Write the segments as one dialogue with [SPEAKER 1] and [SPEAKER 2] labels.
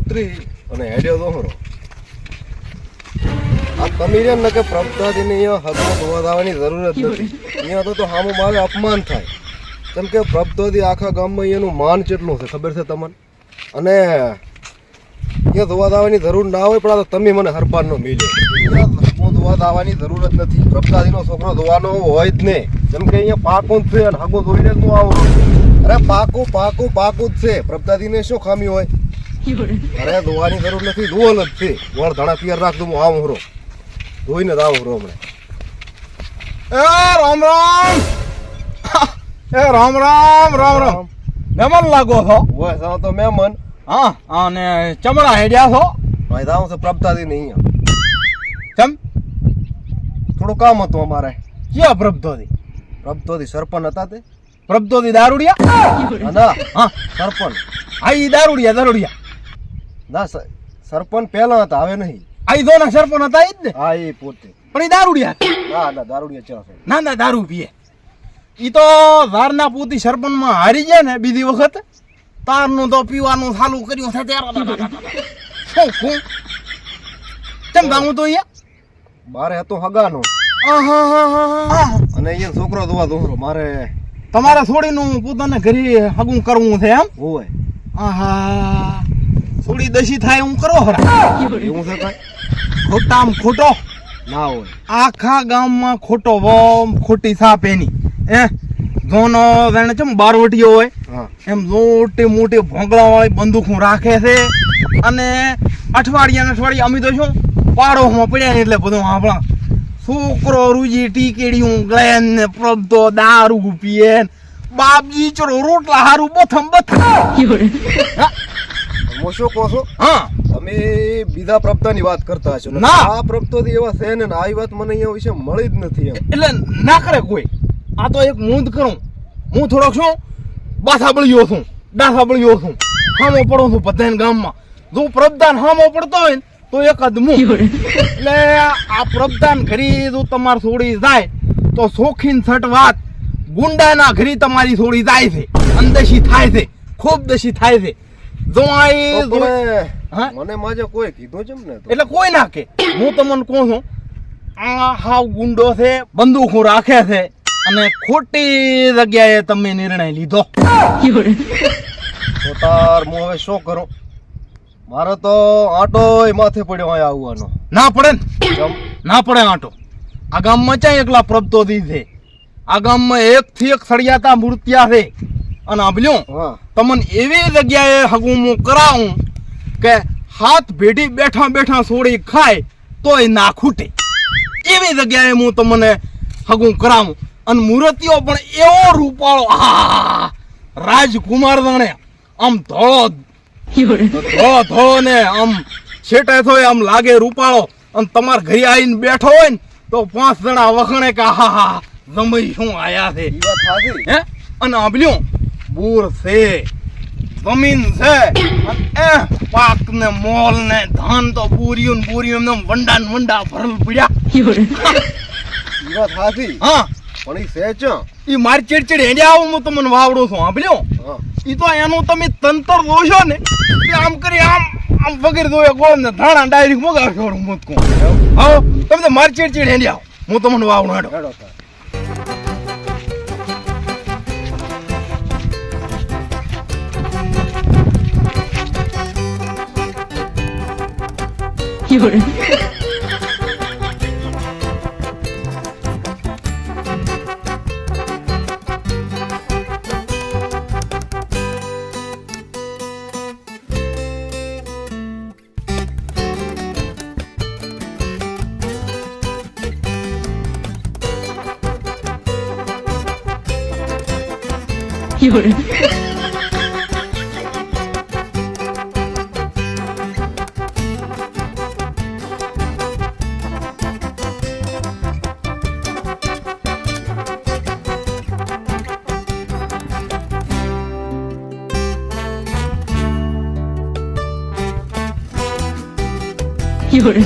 [SPEAKER 1] ઉતરી અને હેડ્યો દોહરો. આ તમે રે ને કે પ્રભુતાજીને અહીંયા હગમાં ધોવા દાવાની જરૂર નથી. અહીંયા તો તો સામું મારે અપમાન થાય. કેમ કે પ્રભુતાજી આખા ગામમાં અહીંયાનું માન કેટલું છે ખબર છે તમને? અને અહીંયા ધોવા દાવાની જરૂર ના હોય, પણ આ તમે મને હરપાનનો મિલ્યો. ધોવા દાવાની જરૂર જ નથી. પ્રભુતાજીનો છોકરો ધોવાનો હોય જ નહીં. કેમ કે અહીંયા પાકું જ છે અને હગો ધોઈને જ તું આવો. અરે પાકું પાકું પાકું જ છે. પ્રભુતાજીને શું ખામી હોય? અરે ધોવાની જરૂર નથી ધોલ જ છે. ગોળ ધણા પિયર રાખ દઉં હું આવું હરો. ધોઈને આવું હરો હમણાં.
[SPEAKER 2] એ રામ રામ! એ રામ રામ રામ રામ. મહેમાન લાગો છો?
[SPEAKER 1] ઓય સાવ તો મહેમાન
[SPEAKER 2] હા અને ચમડા હેડ્યા છો?
[SPEAKER 1] ભાઈ જાઉં છે પ્રભુતાજી નહીં
[SPEAKER 2] ચમ?
[SPEAKER 1] થોડું કામ હતું અમારે.
[SPEAKER 2] ક્યાં પ્રભધોથી
[SPEAKER 1] પ્રભુતાજી સરપંચ હતા તે.
[SPEAKER 2] પ્રભધોથી દારૂડિયા?
[SPEAKER 1] ના ના
[SPEAKER 2] હા.
[SPEAKER 1] સરપંચ.
[SPEAKER 2] આ ઈ દારૂડિયા દારૂડિયા.
[SPEAKER 1] ના સરપંચ પહેલા હતા હવે નહીં.
[SPEAKER 2] આ ઈ દોના સરપંચ હતા ઈ જ ને?
[SPEAKER 1] હા એ પોતે.
[SPEAKER 2] પણ એ દારૂડિયા?
[SPEAKER 1] ના ના દારૂડિયા ચા છે
[SPEAKER 2] ના ના દારૂ પીએ. ઈ તો વારના પૂતી સરપંચમાં હારી ગયા ને બીજી વખત તારનું તો પીવાનું ચાલુ કર્યું છે ત્યારે. શું શું? ચમ ગામું તો અહીંયા?
[SPEAKER 1] મારે હતો હગાનો. અને અહીંયા છોકરો ધોવા દોરો મારે
[SPEAKER 2] તમારે છોડીનું પોતાને ઘરે હગું કરવું છે એમ?
[SPEAKER 1] હોય.
[SPEAKER 2] આહા. થોડી દશી થાય હું કરો હરા
[SPEAKER 1] એવું
[SPEAKER 2] ખોટામ ખોટો.
[SPEAKER 1] ના હોય.
[SPEAKER 2] આખા ગામમાં ખોટો વમ ખોટી સાપ એની. એ જોનો જાણે ચમ બારવટીયો હોય.
[SPEAKER 1] હા.
[SPEAKER 2] એમ મોટી મોટી ભોંગળા વાળી હું રાખે છે. અને અઠવાડિયા ને અઠવાડિયા અમે તો શું પાડોમાં પડ્યા ને એટલે બધું આપણા છોકરો રૂજી ટીકેડીયું ગ્લેન ને પ્રબતો દારૂ પીએ બાપજી ચરો રોટલા હારું બથમ બથમ. હા,
[SPEAKER 1] શું કહો છો
[SPEAKER 2] હા.
[SPEAKER 1] તમે બીજા પ્રભતાની વાત કરતા હશો. ને.
[SPEAKER 2] ના.
[SPEAKER 1] આ પ્રભતો એવા છે ને આવી વાત મને અહીંયા વિશે મળી જ નથી એમ.
[SPEAKER 2] એટલે ના કરે કોઈ. આ તો એક મૂંદ કરું. હું થોડોક શું? બાથા બળ્યો છું. ડાથા બળ્યો છું. હામો પડો છું બધાને ગામમાં. જો પ્રબદાન હામો પડતો હોય ને તો એક મું એટલે આ પ્રબદાન ઘરી જો તમારે છોડી જાય તો શોખીન છઠ વાત ગુંડાના ઘરી તમારી છોડી જાય છે. અંદશી થાય છે. ખૂબ દશી થાય છે. જો આ એ
[SPEAKER 1] તો
[SPEAKER 2] જો-
[SPEAKER 1] પણ
[SPEAKER 2] હા?
[SPEAKER 1] મને માજે કોઈ કીધું છે ને
[SPEAKER 2] એટલે કોઈ ના કે. હું તમને કહું છું આ હાવ ગુંડો છે બંદૂકો રાખે છે અને ખોટી જગ્યાએ તમે નિર્ણય લીધો.
[SPEAKER 1] તો તાર હું હવે શું કરું? મારો તો આટો માથે પડ્યો અહીંયા આવવાનો.
[SPEAKER 2] ના પડે ને. ના પડે આંટો. આ ગામમાં ચાય એકલા પ્રભતો દી છે? આ ગામમાં એક થી એક સળિયાતા મૂર્તિયા છે. અને આભલ્યું
[SPEAKER 1] હા.
[SPEAKER 2] તમને એવી જગ્યાએ હગું હું કરાવું કે હાથ ભેટી બેઠા બેઠા સોડી ખાય તોય ના ખૂટે. એવી જગ્યાએ હું તમને હગું કરાવું. અને મૂર્તિઓ પણ એવો રૂપાળો! રાજકુમાર જાણે આમ ધોળો ધોળો ધોળો ને આમ છેટે થોય આમ લાગે રૂપાળો. અને તમારા ઘરે આવીને બેઠો હોય ને તો પાંચ જણા વખણે કે હા હા જમઈ શું આયા છે? હે? અને આંબલ્યું બૂર છે. જમીન છે. પાક ને મોલ ને ધાન તો બુરિયું ને બુરિયું ને વંડા ને વંડા ભરલ પડ્યા.
[SPEAKER 1] વાત સાચી.
[SPEAKER 2] હા.
[SPEAKER 1] પણ ઈ છે ચમ
[SPEAKER 2] ઈ મારી ચીડચીડ હેડે આવું હું તમને વાવડું છું સાંભળ્યો?
[SPEAKER 1] હા.
[SPEAKER 2] ઈ તો એનું તમે તંતર જોશો ને આમ કરી આમ આમ વગર જોયે ગોળ ને ધાણા ડાયરેક્ટ મગાવશો હું મુતકું. હા. તમે તો મારી ચીડચીડ હેડે આવો. હું તમને વાવડું હેડો.
[SPEAKER 1] 有人。
[SPEAKER 3] 有人。有人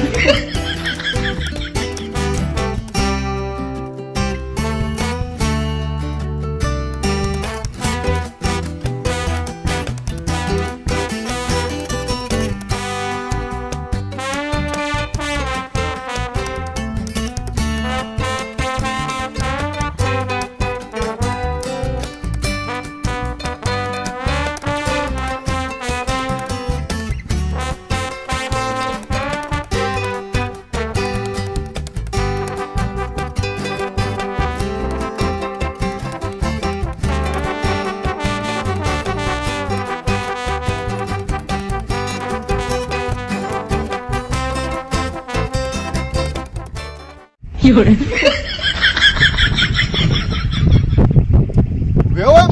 [SPEAKER 3] હેડો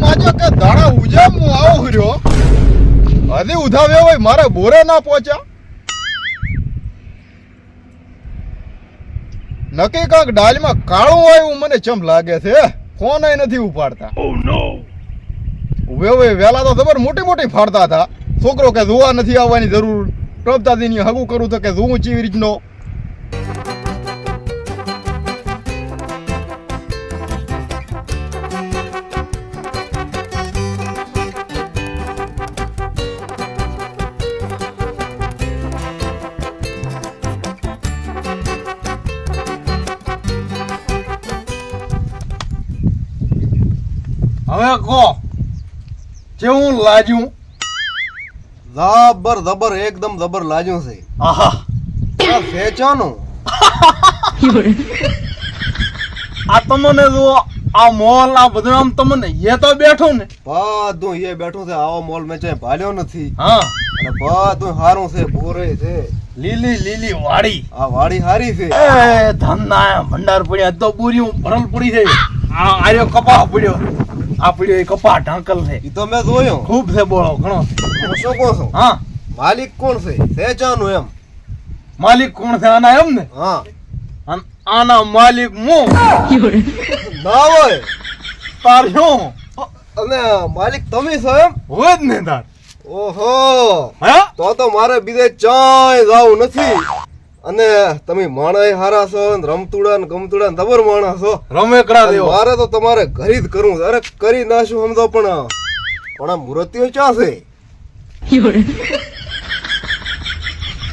[SPEAKER 3] માજો કે દાડા ઉજામ હું આવો રહ્યો હજી ઉધા વેવાય મારે બોરે ના પહોંચ્યા? નક્કી કાંક ડાલમાં કાળું હોય એવું મને ચમ લાગે છે ફોન નથી ઉપાડતા. વેવાય વેલા તો ખબર મોટી મોટી ફાડતા હતા. છોકરો કે જોવા નથી આવવાની જરૂર. પ્રભતાદીની હગું કરું તો કે જોવું ચીવી રીતનો
[SPEAKER 2] હવે કહો જેવું લાજ્યું?
[SPEAKER 1] જબર જબર એકદમ જબર લાજ્યું છે.
[SPEAKER 2] આહા.
[SPEAKER 1] આ
[SPEAKER 2] આ તમને જુઓ આ મોલ આ બધું આમ તમને એ તો બેઠું ને.
[SPEAKER 1] બધું એ બેઠું છે આવો મોલ મેં ચાય ભાલ્યો નથી.
[SPEAKER 2] હા.
[SPEAKER 1] અને બધું સારું છે ભોરે છે.
[SPEAKER 2] લીલી લીલી વાડી.
[SPEAKER 1] આ વાડી હારી છે.
[SPEAKER 2] એ ધંધા ભંડાર પડ્યા તો પૂર્યું ભરલ પડી છે. આ આર્યો કપા પડ્યો. આ પડ્યો એ કપા ઢાંકલ છે.
[SPEAKER 1] ઈ તો મેં જોયું.
[SPEAKER 2] ખૂબ છે બોળો ઘણો.
[SPEAKER 1] હું શું કહું છું?
[SPEAKER 2] હા.
[SPEAKER 1] માલિક કોણ છે? વેચાનું એમ.
[SPEAKER 2] માલિક કોણ છે? આના એમ ને?
[SPEAKER 1] હા.
[SPEAKER 2] આના માલિક હું?
[SPEAKER 1] ના હોય.
[SPEAKER 2] તાર શું?
[SPEAKER 1] અને માલિક તમે છો એમ?
[SPEAKER 2] હોય જ ને તાર.
[SPEAKER 1] ઓહો. તો તો મારે બીજે ચાય જાવું નથી. અને તમે માણસ હારા છો ને રમતુડા ને ગમતુડા ને દબર માણસ છો.
[SPEAKER 2] રમેકડા દેવો.
[SPEAKER 1] મારે તો તમારે ઘરી જ કરવું અરે કરી નાશું સમજો પણ પણ આ મૂર્તિઓ ક્યાં છે?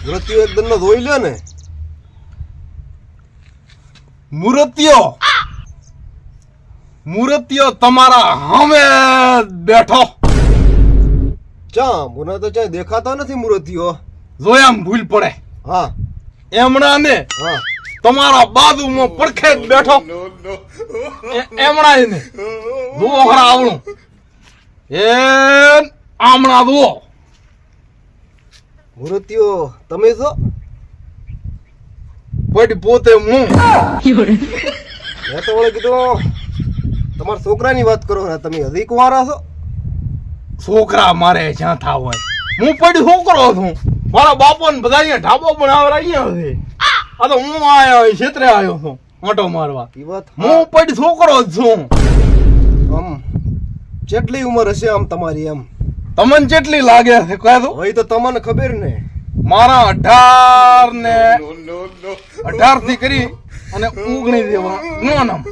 [SPEAKER 1] મૂર્તિઓ એકદમ નો ધોઈ લે ને.
[SPEAKER 2] મૂર્તિઓ. મૂર્તિઓ તમારા હમે બેઠો.
[SPEAKER 1] ચા મને તો ચા દેખાતા નથી મૂર્તિઓ.
[SPEAKER 2] જોયા ભૂલ પડે.
[SPEAKER 1] હા.
[SPEAKER 2] એમણા ને તમારા બાજુમાં પડખે જ બેઠો. એમણા ને. જુઓ ખરા આવણું. એ આમણા જુઓ.
[SPEAKER 1] મૃત્યુ તમે છો?
[SPEAKER 2] પડી પોતે હું?
[SPEAKER 1] મેં તો વળે કીધું તમારા છોકરાની વાત કરો ને તમે હજી કુંવારા છો?
[SPEAKER 2] છોકરા મારે જ્યાં થાવ હોય. હું પડી છોકરો છું? મારા બાપો ને બધા અહીંયા ઢાબો બનાવવા અહીંયા છે. આ તો હું આયો ક્ષેત્રે આવ્યો છું ઓટો મારવા. હું. પડી છોકરો જ છું.
[SPEAKER 1] આમ જેટલી ઉંમર હશે આમ તમારી એમ.
[SPEAKER 2] તમને કેટલી લાગે છે કહે તો
[SPEAKER 1] હોય તો તમને ખબર ને.
[SPEAKER 2] મારા અઢાર ને અઢારથી કરી અને ઓગણી દેવા. નો નામ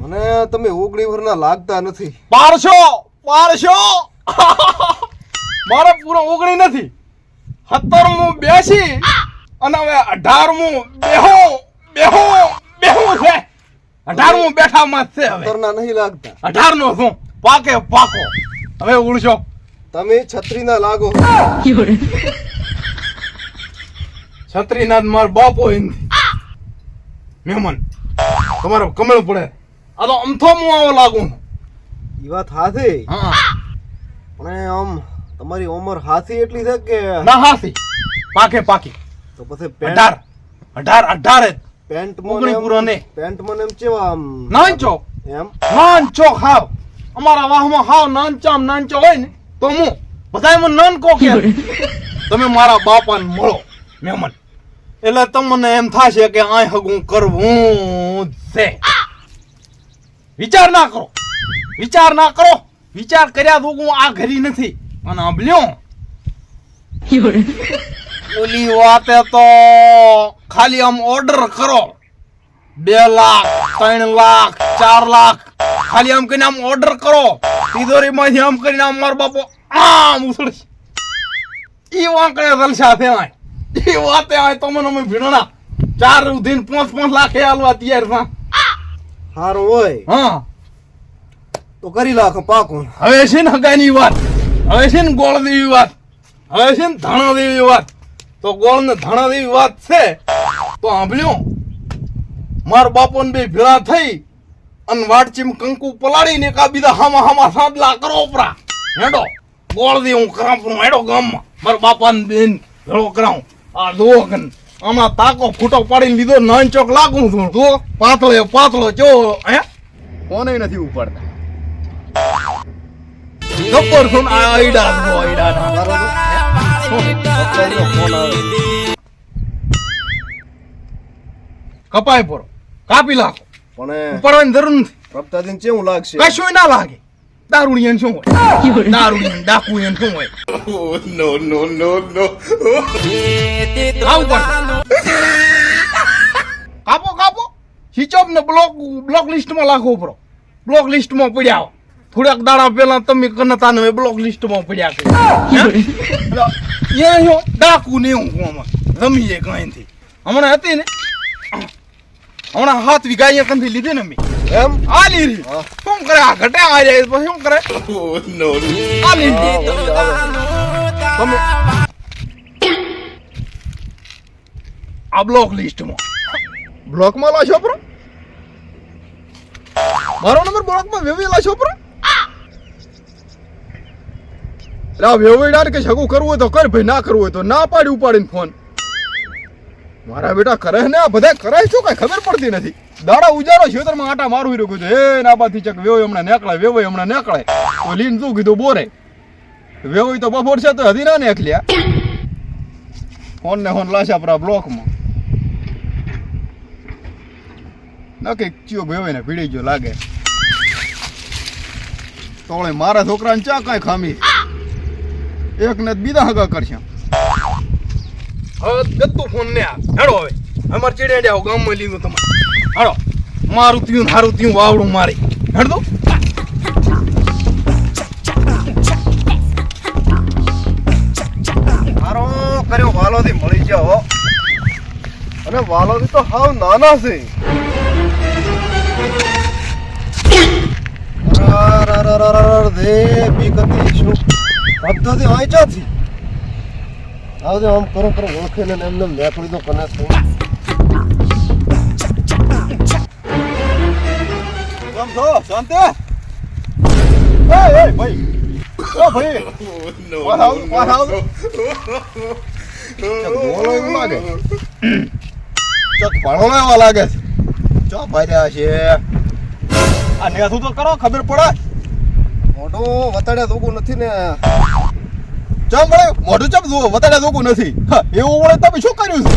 [SPEAKER 1] મને તમે ઓગણી વર્ષના લાગતા નથી.
[SPEAKER 2] પારશો પારશો મારે પૂરો ઓગણી નથી. સત્તરમું બેસી અને હવે અઢારમું બેહો બેહો બેહો છે. અઢારમું બેઠામાં માં છે હવે.
[SPEAKER 1] ખતરના નહીં લાગતા.
[SPEAKER 2] અઢાર નો શું? પાકે પાકો. હવે ઉડશો.
[SPEAKER 1] તમે છત્રીના લાગો.
[SPEAKER 2] છત્રીનાથ માર બાપો હિન્દી મહેમાન તમારે કમળ પડે. આ તો અમથો હું આવો લાગુ. ઈ
[SPEAKER 1] એ વાત હાથે.
[SPEAKER 2] હા.
[SPEAKER 1] પણ આમ તમારી ઉંમર હાથી એટલી છે કે
[SPEAKER 2] ના હાથી. પાકે પાકી.
[SPEAKER 1] તો પછી
[SPEAKER 2] અઢાર. અઢાર અઢાર જ.
[SPEAKER 1] પેન્ટ
[SPEAKER 2] પૂરો ને.
[SPEAKER 1] પેન્ટ મને એમ કેવા આમ
[SPEAKER 2] નાંચો
[SPEAKER 1] એમ?
[SPEAKER 2] નાંચો ખાવ. અમારા વાહમાં હાવ નાંચો આમ નાંચો હોય ને તો હું બધાય મને નાનકો કે. તમે મારા બાપાને મળો મહેમાન એટલે તમને એમ થશે કે આ હગું કરવું છે. વિચાર ના કરો. વિચાર ના કરો. વિચાર કર્યા તો હું આ ઘરી નથી. અને આંભલ્યો ઓલી વાતે તો ખાલી આમ ઓર્ડર કરો. બે લાખ ત્રણ લાખ ચાર લાખ. ખાલી આમ કરીને આમ ઓર્ડર કરો. તિજોરીમાંથી આમ કરીને આમ મારો બાપો આમ ઉછળશે. ઈ વાંકડે જલસા થયા ઈ વાતે આય તો મને અમે ભીણના ચાર ઉધીન પાંચ પાંચ લાખ એ આલવા તૈયાર થા.
[SPEAKER 1] સારું હોય.
[SPEAKER 2] હા.
[SPEAKER 1] તો કરી લાખ પાકો.
[SPEAKER 2] હવે છે ને હગાની વાત. હવે છે ને ગોળ દેવી વાત. હવે છે ને ધાણા દેવી વાત. તો ગોળ ને ધાણા દેવી વાત છે. તો સાંભળ્યો? માર બાપો ને બે ભેળા થઈ અને વાટચીમ કંકુ પલાળીને કા બીજા હામા હામા સાંદલા કરો ઉપરા. હેડો. ગોળ દે હું કરાવું હેડો ગામમાં. મારા બાપા ને બેન ભેળો કરાવું. આ દો કન આમાં તાકો ફૂટો પાડીને લીધો નાન ચોક લાગું છું. જો પાતળો પાતળો ચો હે?
[SPEAKER 3] કોને નથી ઉપાડતા.
[SPEAKER 2] ગબ્બર છું ને આઈડા આઈડા ના. કપાય પરો. કાપી લાખો.
[SPEAKER 1] પણ
[SPEAKER 2] ઉપાડવાની જરૂર નથી.
[SPEAKER 1] પ્રપતાદીન ચેવું લાગશે?
[SPEAKER 2] કશું ના લાગે. દારૂડિયન શું હોય? દારૂડિયન ડાકુયન શું હોય? આવું પડશે. કાપો કાપો. સ્વિચ ને બ્લોક બ્લોક લિસ્ટમાં લાખો ઉપરો. બ્લોક લિસ્ટમાં પડ્યા. થોડાક દાડા પહેલા તમે કનતા ને બ્લોક લિસ્ટમાં પડ્યા છે. એ શું ડાકુ ને એવું આમાં રમીએ કઈથી હમણાં હતી ને? હમણાં હાથ વીઘા અહીંયા કંથી લીધી ને મેં.
[SPEAKER 1] એમ?
[SPEAKER 2] આ લીધી
[SPEAKER 1] હા.
[SPEAKER 2] શું કરે? આ ઘટે આ જાય પછી શું કરે? આ લીધી તમે આ બ્લોક લિસ્ટમાં
[SPEAKER 3] બ્લોકમાં લાશો છોપરો મારો નંબર બ્લોકમાં વેવેલા છોપરો લા વેવેડાને કે સગું કરવું હોય તો કર, ભાઈ ના કરવું હોય તો ના પાડી ઉપાડીને ફોન મારા બેટા કરે ને, આ બધા કરે શું કઈ ખબર પડતી નથી. દાડા ઉજારો, ખેતરમાં આટા મારું રહ્યો કીધું એ ના બાથી ચક વેવો હમણાં નેકળાય વેવો હમણાં નેકળાય. તો લીન શું કીધું, બોરે. વેવો તો બફોર છે તો હજી ના નેકલ્યા ફોન ને ફોન લાશા પરા બ્લોકમાં. નક્કી ચિયો ભેવે ને ભીડી ગયો લાગે. તોળે મારા છોકરાને ચા કાંઈ ખામી? એક ને બીજા હગા કરશે.
[SPEAKER 2] હવે ગત્તુ ફોન ને હેડો હવે. અમાર ચીડે આવો ગામમાં લીધું તમારે. હેડો. મારું ત્યું હારું તિયું વાવડું મારી. હેડ. દો
[SPEAKER 1] મારો કર્યો વાલોથી મળી ગયા હો. અને વાલોથી તો હાવ નાના છે. અરરરરરરર, દે બી કતી શું પદ્ધતિ હોય ચોથી. આવજો આમ કરો કરો, ઓળખીને એમને મેકડી દો કને
[SPEAKER 3] કેમ છો? શાંતિ? એ એ, ભાઈ. ઓ ભાઈ. વાત આવ બોલો એવું લાગે. ચક ભણો એવા લાગે છે. ચો ભર્યા છે. આ નેથું તો કરો, ખબર પડે.
[SPEAKER 1] મોઢું વતાડ્યા જોગું નથી ને.
[SPEAKER 3] ચમ મળે મોઢું ચમ જુઓ વતાડ્યા જોગું નથી. એવું વળે તમે શું કર્યું છે?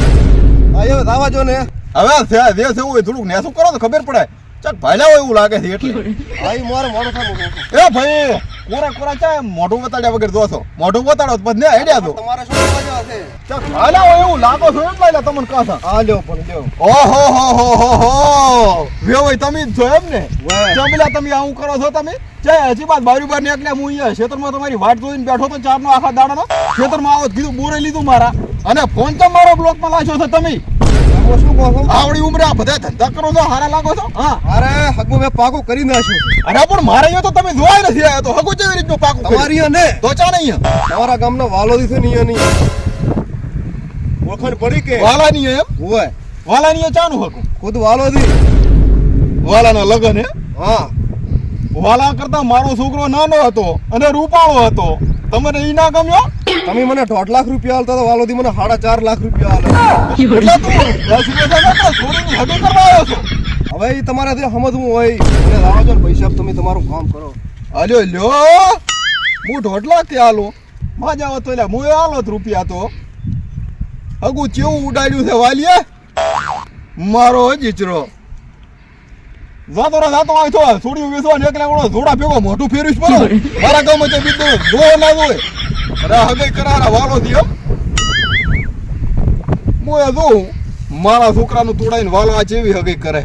[SPEAKER 1] આ હવે દાવા જો ને.
[SPEAKER 3] હવે થયા દેશ એવું હોય થોડુંક નેસું કરો તો ખબર પડે. ચક ભાઈલા હોય એવું લાગે છે એટલે.
[SPEAKER 1] ભાઈ મારે મોઢું સામું
[SPEAKER 3] એ ભાઈ કોરા કોરા ચા મોઢું વતાડ્યા વગર જોશો? મોઢું વતાડો તો પછી હેડ્યા તો
[SPEAKER 1] તમારે શું કરવા છે?
[SPEAKER 3] ભાઈલા હોય એવું લાગો છો એટલે એટલે તમને કાસા
[SPEAKER 1] આ લ્યો પણ લ્યો.
[SPEAKER 3] ઓહો હો હો હો હો. તમે જ છો એમ ને?
[SPEAKER 1] વાહ.
[SPEAKER 3] તમે આવું કરો છો તમે? જય હજી બાદ બારી બાર નીકળ્યા હું અહીંયા ખેતરમાં તમારી વાટ જોઈને બેઠો તો ચારનો આખા દાડાનો ખેતરમાં આવો કીધું બોરે લીધું મારા. અને ફોન તો મારો બ્લોકમાં લાગ્યો છે તમે. આવડી ઉંમરે આ બધા ધંધા કરો છો હારા લાગો છો? હા.
[SPEAKER 1] અરે હગું મેં પાકું કરી નાખ્યું.
[SPEAKER 3] અરે પણ મારે અહીંયા તો તમે જોવાય નથી તો હગું કેવી રીતનું પાકું?
[SPEAKER 1] તમારી ને
[SPEAKER 3] તો ચા નહીં
[SPEAKER 1] તમારા ગામનો નહીં. ઓળખાણ પડી કે?
[SPEAKER 3] વાલા નહીં એમ?
[SPEAKER 1] હોય.
[SPEAKER 3] વાલા નહીં ચાનું હગું?
[SPEAKER 1] ખુદ વાલોદી
[SPEAKER 3] વાલાના લગન હે?
[SPEAKER 1] હા.
[SPEAKER 3] વાલા કરતા મારો છોકરો નાનો હતો અને રૂપાળો હતો. તમને ઈ ના ગમ્યો?
[SPEAKER 1] તમે મને દોઢ લાખ રૂપિયા આલતા તો વાલોદી મને સાડા ચાર લાખ રૂપિયા
[SPEAKER 3] એટલે તું દસ રૂપિયા કરવા આવ્યો છો?
[SPEAKER 1] હવે તમારે તમારાથી સમજવું હોય. મને લાવો છો પૈસા તમે તમારું કામ કરો.
[SPEAKER 3] અલ્યો લ્યો. હું દોઢ લાખથી આલો માજા આવતો એટલે હું હાલો રૂપિયા તો. હગું ચેવું ઉડાડ્યું છે વાલીએ? મારો જીચરો. જાતો રે જાતો આય તો છોડી વેસવા ને એકલા ઓળો જોડા ભેગો મોઢું ફેરવીશ પડો. મારા ગામ તે બીજો જો ના જોય અરે હગે કરારા વાલો દિયો મોય જોઉં મારા છોકરાનું તોડાઈને વાલો આ જેવી હગે કરે.